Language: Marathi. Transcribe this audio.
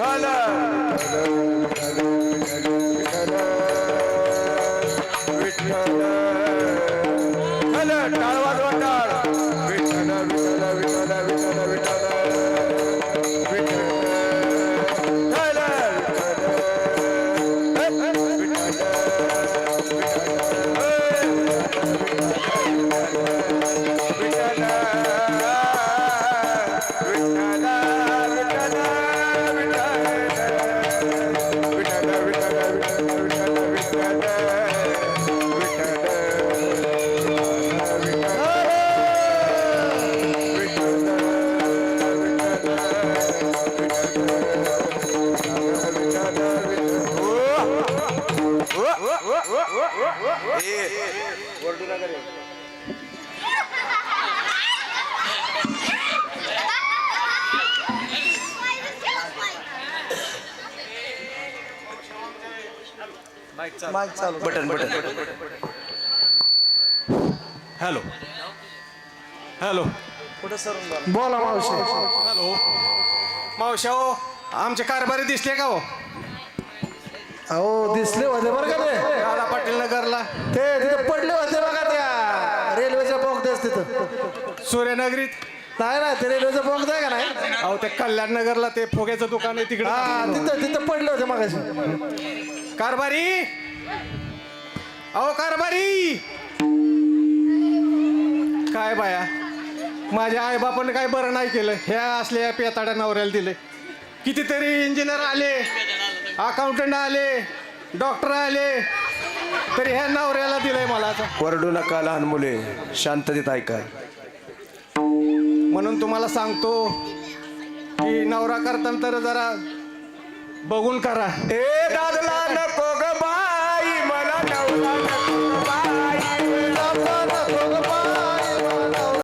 विठ्ठल विठ्ठल माईक चालू. बटन बटन हॅलो हॅलो पुढे सरून बोला. मावशी. हॅलो मावशा हो आमचे कारभारी दिसले का हो? अहो दिसले होते बरं का ते? दादा पाटील नगरला. ते तिथे पडले बोगद्यास तिथं सूर्यनगरीत. नाही ना ते रेल्वेचं बोगदा आहे का नाही? अहो ते कल्याण नगरला ते फुग्याचं दुकान आहे हा तिकडे तिथं तिथं पडले होते मगाशी. कारभारी! अहो कारभारी! काय बाया? माझ्या आईबापाने काय बरं नाही केलं. ह्या असल्या पेताड्या नवऱ्याला दिले. कितीतरी इंजिनियर आले अकाउंटंट आले डॉक्टर आले तरी ह्या नवऱ्याला दिलंय मला आता वरडू नका लहान मुले शांततेत ऐका. म्हणून तुम्हाला सांगतो की नवरा करताना तर जरा बघून करा. ए